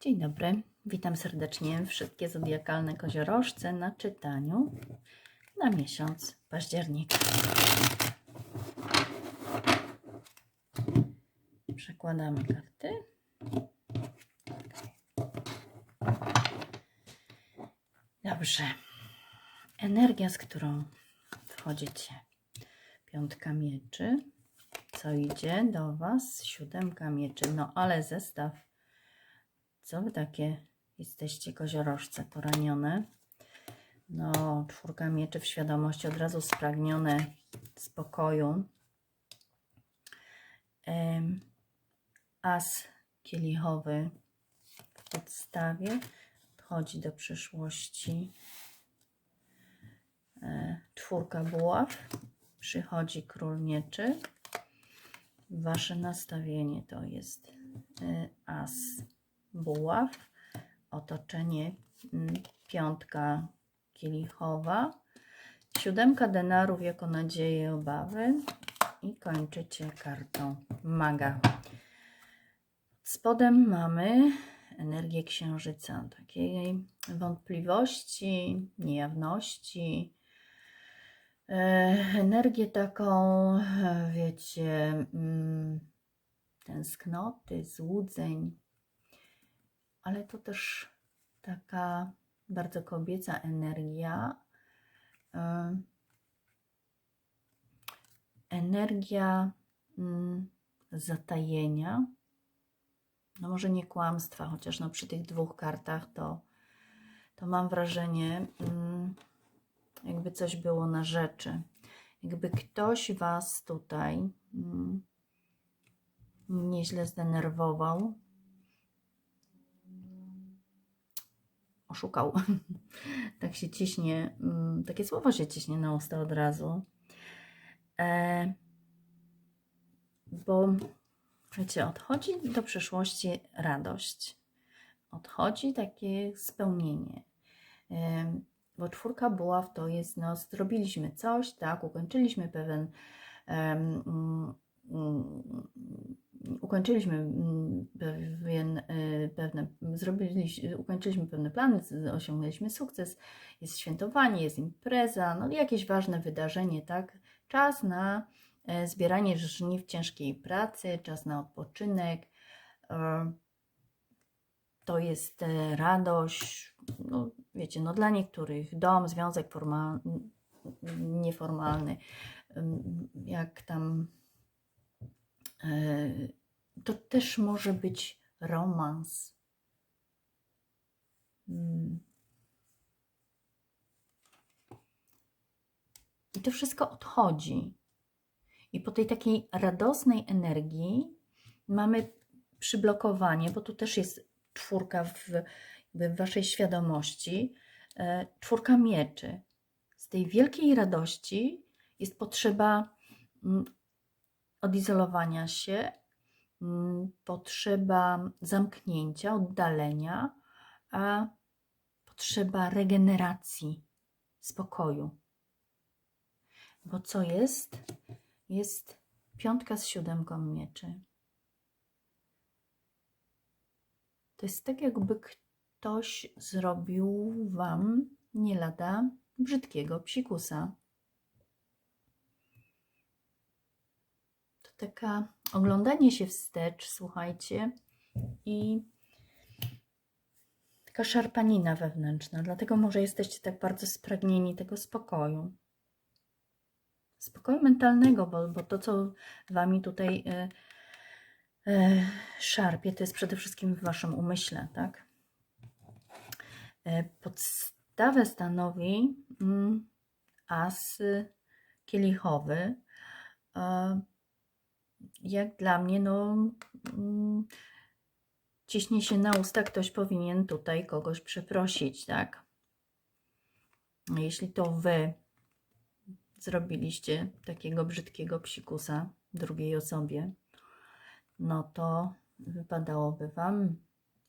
Dzień dobry, witam serdecznie wszystkie zodiakalne koziorożce na czytaniu na miesiąc październik. Przekładamy karty. Dobrze. Energia, z którą wchodzicie. Piątka mieczy. Co idzie do Was? Siódemka mieczy. No ale zestaw. Co Wy takie jesteście koziorożce poranione? No, czwórka mieczy w świadomości od razu spragnione spokoju. As kielichowy w podstawie wchodzi do przyszłości. E, Czwórka buław, przychodzi król mieczy. Wasze nastawienie to jest e, as buław, otoczenie mm, piątka kielichowa, siódemka denarów jako nadzieje i obawy i kończycie kartą maga. Spodem mamy energię księżyca, takiej wątpliwości, niejawności, e, energię taką, wiecie, mm, tęsknoty, złudzeń, ale to też taka bardzo kobieca energia. Energia mm, zatajenia, no może nie kłamstwa, chociaż no przy tych dwóch kartach to, to mam wrażenie, mm, jakby coś było na rzeczy. Jakby ktoś Was tutaj mm, nieźle zdenerwował, oszukał. tak się ciśnie, mm, takie słowo się ciśnie na usta od razu. E, bo wiecie, odchodzi do przeszłości radość, odchodzi takie spełnienie. Em, Bo czwórka buław to jest, no, zrobiliśmy coś, tak, ukończyliśmy pewien, mm, mm, ukończyliśmy pewien, e, pewne, zrobiliśmy, ukończyliśmy pewne plany, osiągnęliśmy sukces, jest świętowanie, jest impreza, no jakieś ważne wydarzenie, tak, czas na e, zbieranie żniw ciężkiej pracy, czas na odpoczynek. e, To jest radość, no wiecie, no dla niektórych dom, związek formalny, nieformalny, jak tam to też może być romans. Mm. I to wszystko odchodzi. I po tej takiej radosnej energii mamy przyblokowanie, bo tu też jest czwórka w, w waszej świadomości, e, czwórka mieczy. Z tej wielkiej radości jest potrzeba mm, odizolowania się, potrzeba zamknięcia, oddalenia, a potrzeba regeneracji, spokoju. Bo co jest? Jest piątka z siódemką mieczy. To jest tak, jakby ktoś zrobił wam nie lada brzydkiego psikusa. Taka oglądanie się wstecz, słuchajcie, i taka szarpanina wewnętrzna. Dlatego może jesteście tak bardzo spragnieni tego spokoju spokoju mentalnego, bo, bo to, co wami tutaj e, e, szarpie, to jest przede wszystkim w waszym umyśle, tak? E, podstawę stanowi mm, as kielichowy. E, jak dla mnie, no, mm, ciśnie się na usta, ktoś powinien tutaj kogoś przeprosić, tak? Jeśli to wy zrobiliście takiego brzydkiego psikusa drugiej osobie, no to wypadałoby Wam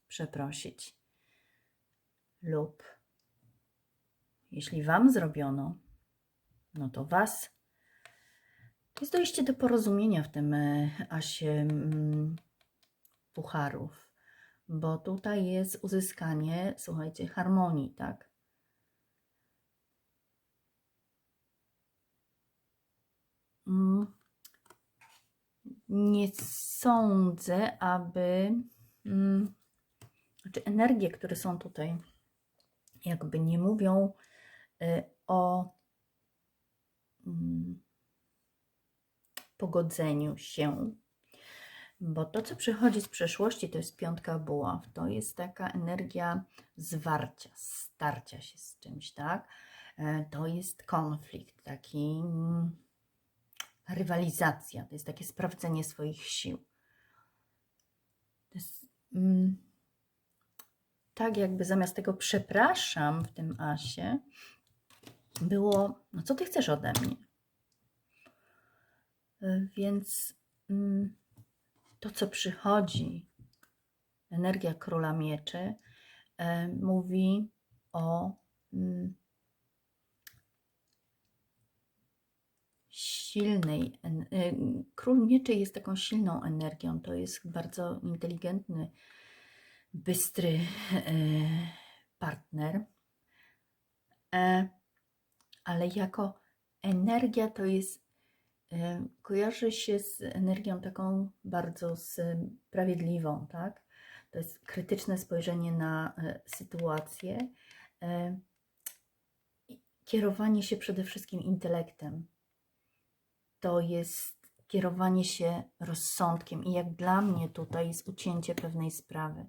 przeprosić. Lub jeśli Wam zrobiono, no to Was. Jest dojście do porozumienia w tym e, asie mm, pucharów, bo tutaj jest uzyskanie, słuchajcie, harmonii, tak? Mm. Nie sądzę, aby. Mm, znaczy, energie, które są tutaj, jakby nie mówią y, o mm, pogodzeniu się, bo to, co przychodzi z przeszłości, to jest piątka buław. To jest taka energia zwarcia, starcia się z czymś, tak? E, To jest konflikt, taki mm, rywalizacja, to jest takie sprawdzenie swoich sił. To jest mm, tak, jakby zamiast tego przepraszam w tym asie, było, no co ty chcesz ode mnie? Więc mm, to, co przychodzi, energia króla mieczy, e, mówi o mm, silnej. y, Król mieczy jest taką silną energią. To jest bardzo inteligentny, bystry e, partner. E, ale jako energia to jest, e, kojarzy się z energią taką bardzo sprawiedliwą, tak? To jest krytyczne spojrzenie na e, sytuację, i kierowanie się przede wszystkim intelektem. To jest kierowanie się rozsądkiem i jak dla mnie tutaj jest ucięcie pewnej sprawy.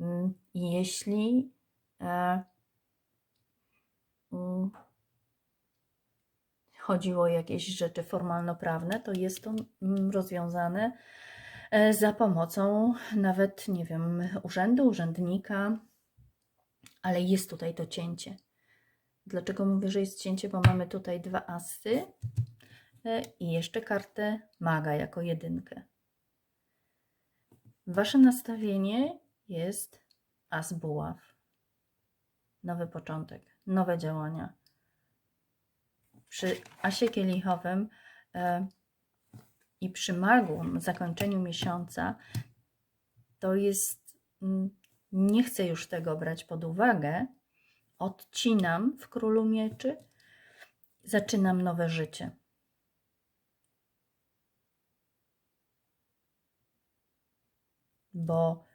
Mm, Jeśli mm, chodziło o jakieś rzeczy formalno-prawne, to jest to mm, rozwiązane e, za pomocą nawet, nie wiem, urzędu, urzędnika, ale jest tutaj to cięcie. Dlaczego mówię, że jest cięcie? Bo mamy tutaj dwa asy e, i jeszcze kartę maga jako jedynkę. Wasze nastawienie jest as buław. Nowy początek, nowe działania przy asie kielichowym e, i przy magu, zakończeniu miesiąca, to jest, mm, nie chcę już tego brać pod uwagę, odcinam w królu mieczy, zaczynam nowe życie. Bo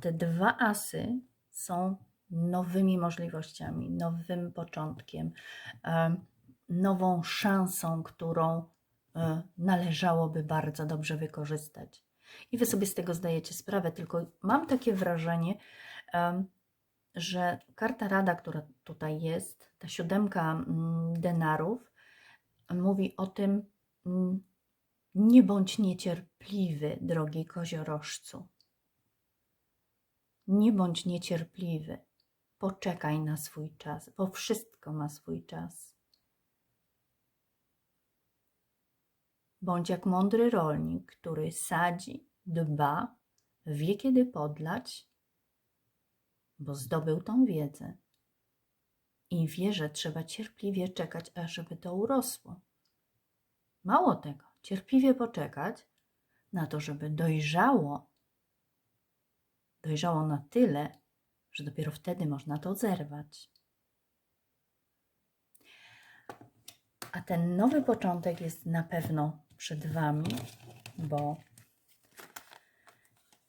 te dwa asy są nowymi możliwościami, nowym początkiem, nową szansą, którą e, należałoby bardzo dobrze wykorzystać. I wy sobie z tego zdajecie sprawę, tylko mam takie wrażenie, że karta rada, która tutaj jest, ta siódemka mm, denarów, mówi o tym, mm, nie bądź niecierpliwy, drogi koziorożcu. Nie bądź niecierpliwy. Poczekaj na swój czas, bo wszystko ma swój czas. Bądź jak mądry rolnik, który sadzi, dba, wie kiedy podlać, bo zdobył tą wiedzę i wie, że trzeba cierpliwie czekać, ażeby to urosło. Mało tego, cierpliwie poczekać na to, żeby dojrzało, dojrzało na tyle, że dopiero wtedy można to zerwać. A ten nowy początek jest na pewno przed Wami, bo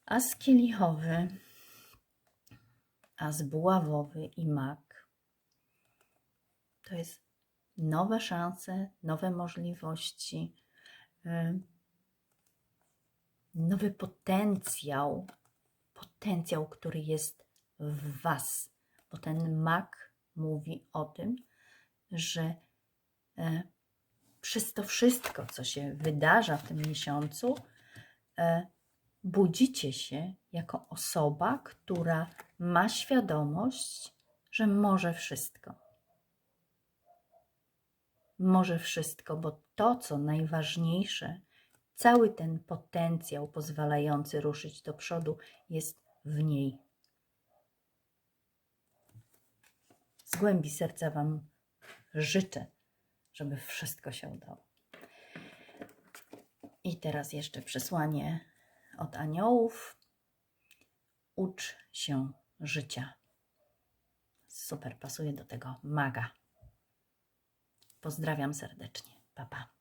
as kielichowy, as buławowy i mak to jest nowe szanse, nowe możliwości, y, nowy potencjał, potencjał, który jest w Was, bo ten mak mówi o tym, że e, przez to wszystko, co się wydarza w tym miesiącu, e, budzicie się jako osoba, która ma świadomość, że może wszystko. Może wszystko, bo to, co najważniejsze, cały ten potencjał pozwalający ruszyć do przodu jest w niej. Z głębi serca Wam życzę, żeby wszystko się udało. I teraz jeszcze przesłanie od aniołów. ucz się życia. Super, pasuje do tego maga. Pozdrawiam serdecznie. Pa, pa.